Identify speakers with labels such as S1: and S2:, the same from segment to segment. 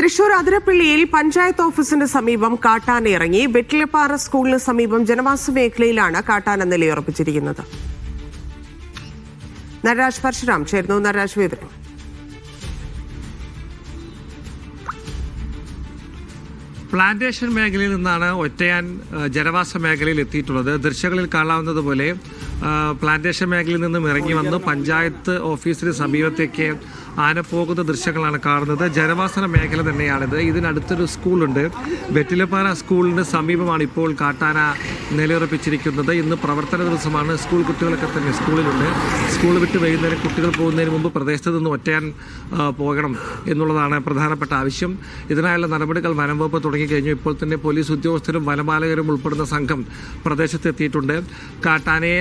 S1: തൃശൂർ അതിരപ്പള്ളിയിൽ പഞ്ചായത്ത് ഓഫീസിന് സമീപം കാട്ടാന ഇറങ്ങി. വെട്ടിലപ്പാറ സ്കൂളിന് സമീപം ജനവാസ മേഖലയിലാണ് കാട്ടാന നിലയുറപ്പിച്ചിരിക്കുന്നത്. നടരാജ് പരശുരാം ചേർന്നു വിവരം
S2: പ്ലാന്റേഷൻ മേഖലയിൽ നിന്നാണ് ഒറ്റയാൻ ജനവാസ മേഖലയിൽ എത്തിയിട്ടുള്ളത്. ദൃശ്യങ്ങളിൽ കാണാവുന്നത് പോലെ ആ, പ്ലാന്റേഷൻ മേഖലയിൽ നിന്നും ഇറങ്ങി വന്ന്. പഞ്ചായത്ത് ഓഫീസിന് സമീപത്തേക്ക് ആന പോകുന്ന ദൃശ്യങ്ങളാണ് കാണുന്നത്. ജനവാസന മേഖല തന്നെയാണിത്. ഇതിനടുത്തൊരു സ്കൂളുണ്ട്. വെറ്റിലപ്പാറ സ്കൂളിന് സമീപമാണ് ഇപ്പോൾ കാട്ടാന നിലയുറപ്പിച്ചിരിക്കുന്നത്. ഇന്ന് പ്രവർത്തന ദിവസമാണ്. സ്കൂൾ കുട്ടികളൊക്കെ തന്നെ സ്കൂളിലുണ്ട്. സ്കൂൾ വിട്ട് വൈകുന്നേരം കുട്ടികൾ പോകുന്നതിന് മുമ്പ് പ്രദേശത്ത് നിന്ന് ഒറ്റയാൻ പോകണം എന്നുള്ളതാണ് പ്രധാനപ്പെട്ട ആവശ്യം. ഇതിനായുള്ള നടപടികൾ വനംവകുപ്പ് തുടങ്ങിക്കഴിഞ്ഞു. ഇപ്പോൾ തന്നെ പോലീസ് ഉദ്യോഗസ്ഥരും വനപാലകരും ഉൾപ്പെടുന്ന സംഘം പ്രദേശത്തെത്തിയിട്ടുണ്ട് കാട്ടാനയെ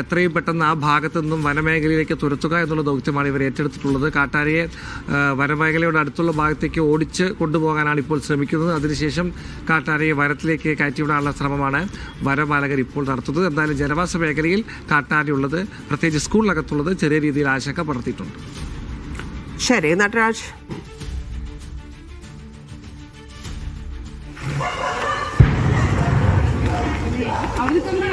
S2: എത്രയും പെട്ടെന്ന് ആ ഭാഗത്തു നിന്നും വനമേഖലയിലേക്ക് തുരത്തുക എന്നുള്ള ദൗത്യമാണ് ഇവർ ഏറ്റെടുത്തിട്ടുള്ളത്. കാട്ടാനയെ ആ, വനമേഖലയുടെ അടുത്തുള്ള ഭാഗത്തേക്ക് ഓടിച്ച് കൊണ്ടുപോകാനാണ് ഇപ്പോൾ ശ്രമിക്കുന്നത്. അതിനുശേഷം കാട്ടാനയെ വനത്തിലേക്ക് കയറ്റിവിടാനുള്ള ശ്രമമാണ് വനപാലകർ ഇപ്പോൾ നടത്തുന്നത്. എന്തായാലും ജനവാസ മേഖലയിൽ കാട്ടാനയുള്ളത് പ്രത്യേകിച്ച് സ്കൂളിനകത്തുള്ളത് ചെറിയ രീതിയിൽ ആശങ്ക പടർത്തിയിട്ടുണ്ട്.
S1: ശരി നടരാജ്
S3: അവർ തന്നെ